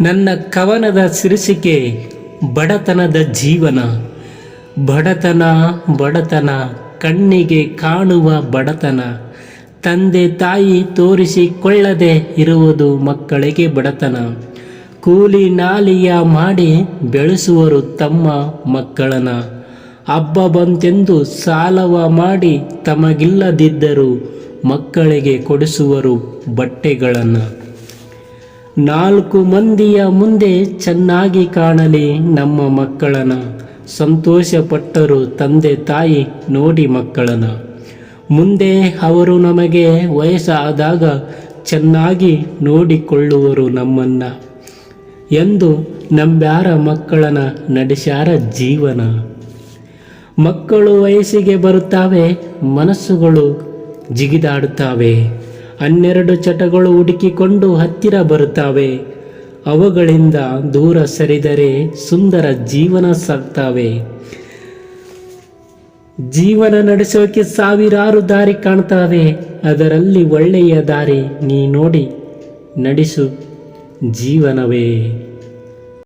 ನನ್ನ ಕವನದ ಶಿರಸಿಕೆ ಬಡತನದ ಜೀವನ. ಬಡತನ ಬಡತನ, ಕಣ್ಣಿಗೆ ಕಾಣುವ ಬಡತನ. ತಂದೆ, ತಾಯಿ ತೋರಿಸಿಕೊಳ್ಳದೆ ಇರುವುದು ಮಕ್ಕಳಿಗೆ ಬಡತನ. ಕೂಲಿ, ನಾಲಿಯ ಮಾಡಿ ಬೆಳೆಸುವರು ತಮ್ಮ ಮಕ್ಕಳನ. ಹಬ್ಬ ಬಂತೆಂದು ಸಾಲವ ಮಾಡಿ ತಮಗಿಲ್ಲದಿದ್ದರೂ ಮಕ್ಕಳಿಗೆ ಕೊಡಿಸುವರು ಬಟ್ಟೆಗಳನ್ನು. ನಾಲ್ಕು ಮಂದಿಯ ಮುಂದೆ ಚೆನ್ನಾಗಿ ಕಾಣಲಿ ನಮ್ಮ ಮಕ್ಕಳನ ಸಂತೋಷಪಟ್ಟರು ತಂದೆ ತಾಯಿ ನೋಡಿ ಮಕ್ಕಳನ ಮುಂದೆ ಅವರು ನಮಗೆ ವಯಸ್ಸಾದಾಗ ಚೆನ್ನಾಗಿ ನೋಡಿಕೊಳ್ಳುವರು ನಮ್ಮನ್ನ ಎಂದು ನಂಬ್ಯಾರ ಮಕ್ಕಳನ ನಡೆಸ್ಯಾರ ಜೀವನ. ಮಕ್ಕಳು ವಯಸ್ಸಿಗೆ ಬರುತ್ತವೆ, ಮನಸ್ಸುಗಳು ಜಿಗಿದಾಡುತ್ತಾವೆ. ಹನ್ನೆರಡು ಚಟಗಳು ಹುಡುಕಿಕೊಂಡು ಹತ್ತಿರ ಬರುತ್ತವೆ. ಅವುಗಳಿಂದ ದೂರ ಸರಿದರೆ ಸುಂದರ ಜೀವನ ಸಾಗ್ತವೆ. ಜೀವನ ನಡೆಸೋಕೆ ಸಾವಿರಾರು ದಾರಿ ಕಾಣ್ತಾವೆ. ಅದರಲ್ಲಿ ಒಳ್ಳೆಯ ದಾರಿ ನೀ ನೋಡಿ, ನಡೆಸು ಜೀವನವೇ.